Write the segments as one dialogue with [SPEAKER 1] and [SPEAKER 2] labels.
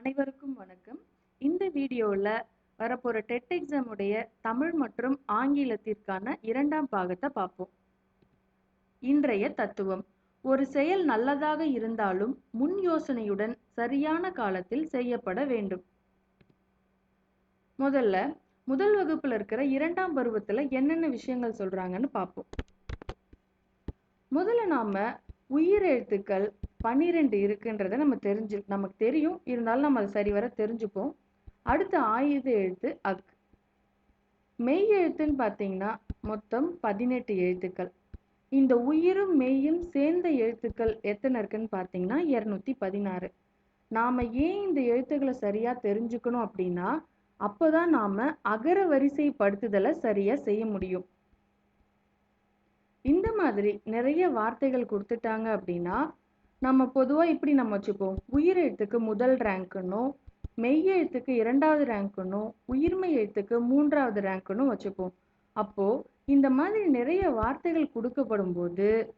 [SPEAKER 1] அனைவருக்கும் வணக்கம். இந்த வீடியோவில் வரப்போகிற டெட் எக்ஸாம் உடைய தமிழ் மற்றும் ஆங்கிலத்திற்கான இரண்டாம் பாகத்தை பார்ப்போம். இன்றைய தத்துவம் ஒரு செயல் நல்லதாக இருந்தாலும் முன் யோசனையுடன் சரியான காலத்தில் செய்யப்பட வேண்டும். முதல்ல முதல் வகுப்பில் இருக்கிற இரண்டாம் பருவத்தில் என்னென்ன விஷயங்கள் சொல்கிறாங்கன்னு பார்ப்போம். முதல்ல நாம் உயிரெழுத்துக்கள் பன்னிரெண்டு இருக்குன்றத நம்ம தெரிஞ்சு நமக்கு தெரியும். இருந்தாலும் நம்ம அதை சரிவர தெரிஞ்சுப்போம். அடுத்த ஆயுத எழுத்து அக். மெய் எழுத்துன்னு பார்த்தீங்கன்னா மொத்தம் பதினெட்டு எழுத்துக்கள். இந்த உயிரும் மெய்யும் சேர்ந்த எழுத்துக்கள் எத்தனை இருக்குன்னு பார்த்தீங்கன்னா இரநூத்தி பதினாறு. நாம் ஏன் இந்த எழுத்துக்களை சரியாக தெரிஞ்சுக்கணும் அப்படின்னா அப்போதான் நாம் அகர வரிசைப்படுத்துதலை சரியாக செய்ய முடியும். இந்த மாதிரி நிறைய வார்த்தைகள் கொடுத்துட்டாங்க அப்படின்னா நம்ம பொதுவாக இப்படி நம்ம வச்சுப்போம். உயிரெழுத்துக்கு முதல் ரேங்க்குன்னும் மெய் எழுத்துக்கு இரண்டாவது ரேங்க்குன்னும் உயிர்மெய் எழுத்துக்கு மூன்றாவது ரேங்க்குன்னும் வச்சுப்போம். அப்போது இந்த மாதிரி நிறைய வார்த்தைகள் கொடுக்கப்படும் போது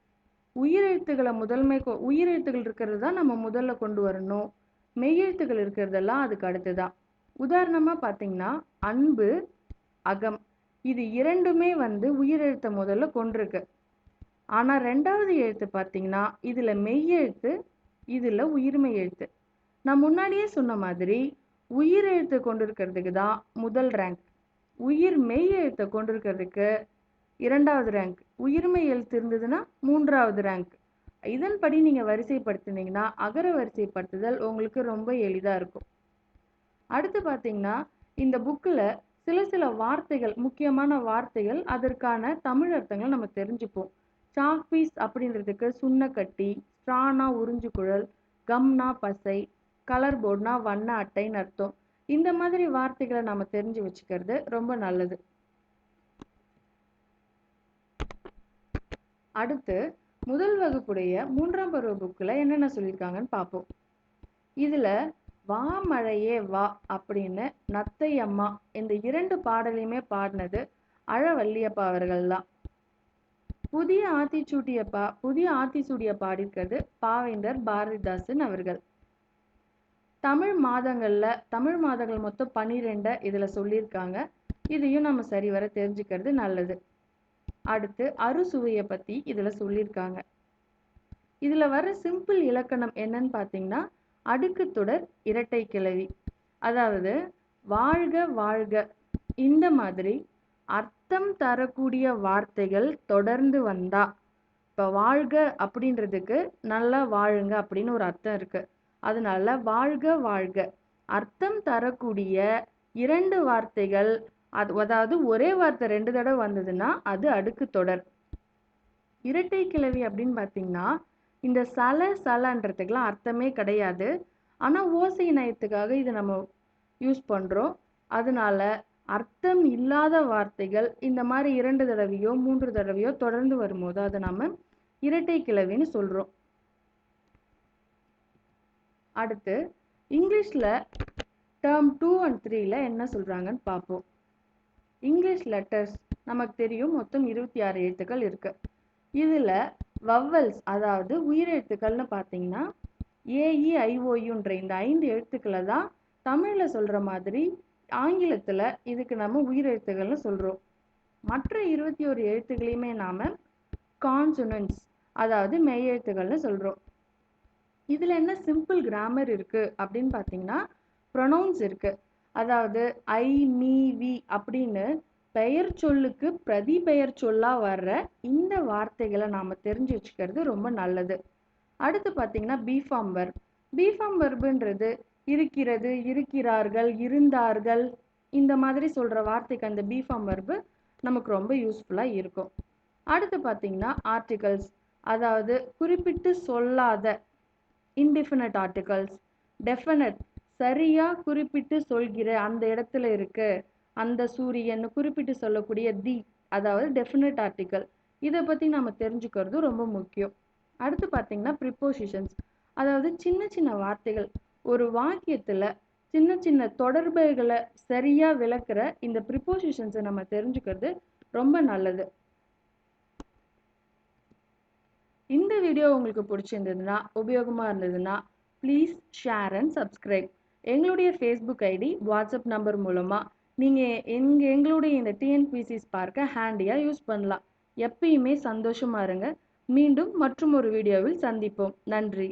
[SPEAKER 1] உயிரெழுத்துக்களை முதன்மை கொ- உயிரெழுத்துகள் இருக்கிறது தான் நம்ம முதல்ல கொண்டு வரணும். மெய்யெழுத்துக்கள் இருக்கிறதெல்லாம் அதுக்கு அடுத்துதான். உதாரணமாக பார்த்தீங்கன்னா அன்பு அகம் இது இரண்டுமே வந்து உயிரெழுத்தை முதல்ல கொண்டிருக்கு. ஆனால் ரெண்டாவது எழுத்து பார்த்தீங்கன்னா மெய் மெய்யெழுத்து இதில் உயிர்மெய் எழுத்து. நான் முன்னாடியே சொன்ன மாதிரி உயிர் உயிரெழுத்து கொண்டிருக்கிறதுக்கு தான் முதல் ரேங்க் உயிர் மெய் எழுத்தை கொண்டிருக்கிறதுக்கு இரண்டாவது ரேங்க் உயிர்மை எழுத்து இருந்ததுன்னா மூன்றாவது ரேங்க் இதன்படி நீங்கள் வரிசைப்படுத்தினீங்கன்னா அகர வரிசைப்படுத்துதல் உங்களுக்கு ரொம்ப எளிதாக இருக்கும். அடுத்து பார்த்தீங்கன்னா இந்த புக்கில் சில சில வார்த்தைகள் முக்கியமான வார்த்தைகள் அதற்கான தமிழ் அர்த்தங்கள் நம்ம தெரிஞ்சுப்போம். சாக்பீஸ் அப்படின்றதுக்கு சுண்ணக்கட்டி ஸ்ட்ரானா உறிஞ்சு குழல் கம்னா பசை கலர் போர்ட்னா வண்ண அட்டைன்னு அர்த்தம். இந்த மாதிரி வார்த்தைகளை நம்ம தெரிஞ்சு வச்சுக்கிறது ரொம்ப நல்லது. அடுத்து முதல் வகுப்புடைய மூன்றாம் பருவ புக்கில் என்னென்ன சொல்லியிருக்காங்கன்னு பார்ப்போம். இதில் வா மழையே வா அப்படின்னு நத்தை அம்மா இந்த இரண்டு பாடலையுமே பாடினது அழவல்லியப்பா அவர்கள் தான் புதிய ஆத்திச்சூட்டியப்பா புதிய ஆத்திச்சூடிய பாடியிருக்கிறது பாவேந்தர் பாரதிதாசன் அவர்கள். தமிழ் மாதங்களில் தமிழ் மாதங்கள் மொத்தம் பன்னிரெண்டை இதில் சொல்லியிருக்காங்க. இதையும் நம்ம சரிவர தெரிஞ்சுக்கிறது நல்லது. அடுத்து அறுசுவையை பற்றி இதில் சொல்லியிருக்காங்க. இதில் வர சிம்பிள் இலக்கணம் என்னன்னு பார்த்தீங்கன்னா அடுக்கு தொடர் இரட்டை கிளவி. அதாவது வாழ்க வாழ்க. இந்த மாதிரி அர்த்தம் தரக்கூடிய வார்த்தைகள் தொடர்ந்து வந்தா இப்போ வாழ்க அப்படின்றதுக்கு நல்லா வாழுங்க அப்படின்னு ஒரு அர்த்தம் இருக்கு. அதனால வாழ்க வாழ்க. அர்த்தம் தரக்கூடிய இரண்டு வார்த்தைகள் அது அதாவது ஒரே வார்த்தை ரெண்டு தடவை வந்ததுன்னா அது அடுக்கு தொடர். இரட்டை கிளவி அப்படின்னு பார்த்தீங்கன்னா இந்த சல சலன்றதுக்கெல்லாம் அர்த்தமே கிடையாது. ஆனால் ஓசை நயத்துக்காக இதை நம்ம யூஸ் பண்ணுறோம் அதனால அர்த்தம் இல்லாத வார்த்தைகள் இந்த மாதிரி இரண்டு தடவையோ மூன்று தடவையோ தொடர்ந்து வரும்போது அதை நாம இரட்டை கிளவின்னு சொல்கிறோம் அடுத்து இங்கிலீஷில் டேர்ம் டூ அண்ட் த்ரீல என்ன சொல்கிறாங்கன்னு பார்ப்போம். இங்கிலீஷ் லெட்டர்ஸ் நமக்கு தெரியும் மொத்தம் இருபத்தி ஆறு எழுத்துக்கள் இருக்கு. இதில் வவ்வல்ஸ் அதாவது உயிரெழுத்துக்கள்னு பார்த்தீங்கன்னா ஏஇ ஐஓயுன்ற இந்த ஐந்து எழுத்துக்களை தான் தமிழில் சொல்கிற மாதிரி ஆங்கிலத்தில் இதுக்கு நம்ம உயிரெழுத்துக்கள்னு சொல்கிறோம் மற்ற இருபத்தி ஒரு எழுத்துக்களையுமே நாம் கான்சனன்ஸ் அதாவது மெய்யெழுத்துக்கள்னு சொல்கிறோம் இதில் என்ன சிம்பிள் கிராமர் இருக்குது அப்படின்னு பார்த்தீங்கன்னா ப்ரொனவுன்ஸ் இருக்குது அதாவது ஐ மீ வி அப்படின்னு பெயர் சொல்லுக்கு பிரதி பெயர் சொல்லாக வர்ற இந்த வார்த்தைகளை நாம் தெரிஞ்சு வச்சுக்கிறது ரொம்ப நல்லது. அடுத்து பார்த்தீங்கன்னா பிஃபார்ம் வர்ப் பிஃபார்ம் வர்புன்றது இருக்கிறது இருக்கிறார்கள் இருந்தார்கள். இந்த மாதிரி சொல்ற வார்த்தைக்கு அந்த பிஃபார்ம் வர்பு நமக்கு ரொம்ப யூஸ்ஃபுல்லா இருக்கும். அடுத்து பார்த்தீங்கன்னா ஆர்டிகல்ஸ் அதாவது குறிப்பிட்டு சொல்லாத இன்டிஃபினட் ஆர்டிகல்ஸ் டெஃபினட் சரியா குறிப்பிட்டு சொல்கிற அந்த இடத்துல இருக்கு. அந்த சூரியன் குறிப்பிட்டு சொல்லக்கூடிய தி அதாவது டெஃபினட் ஆர்டிக்கல் இதை பத்தி நம்ம தெரிஞ்சுக்கிறது ரொம்ப முக்கியம். அடுத்து பார்த்திங்கன்னா ப்ரிப்போசிஷன்ஸ் அதாவது சின்ன சின்ன வார்த்தைகள். ஒரு வாக்கியத்தில் சின்ன சின்ன தொடர்புகளை சரியாக விளக்குற இந்த ப்ரிப்போசிஷன்ஸை நம்ம தெரிஞ்சுக்கிறது ரொம்ப நல்லது. இந்த வீடியோ உங்களுக்கு பிடிச்சிருந்ததுன்னா உபயோகமாக இருந்ததுன்னா ப்ளீஸ் ஷேர் அண்ட் சப்ஸ்கிரைப் எங்களுடைய ஃபேஸ்புக் ஐடி வாட்ஸ்அப் நம்பர் மூலமாக நீங்கள் எங்க எங்களுடைய இந்த டிஎன்பிசி பார்க்க ஹேண்டியாக யூஸ் பண்ணலாம். எப்பயுமே சந்தோஷமாக இருங்க. மீண்டும் மற்றும் ஒரு வீடியோவில் சந்திப்போம். நன்றி.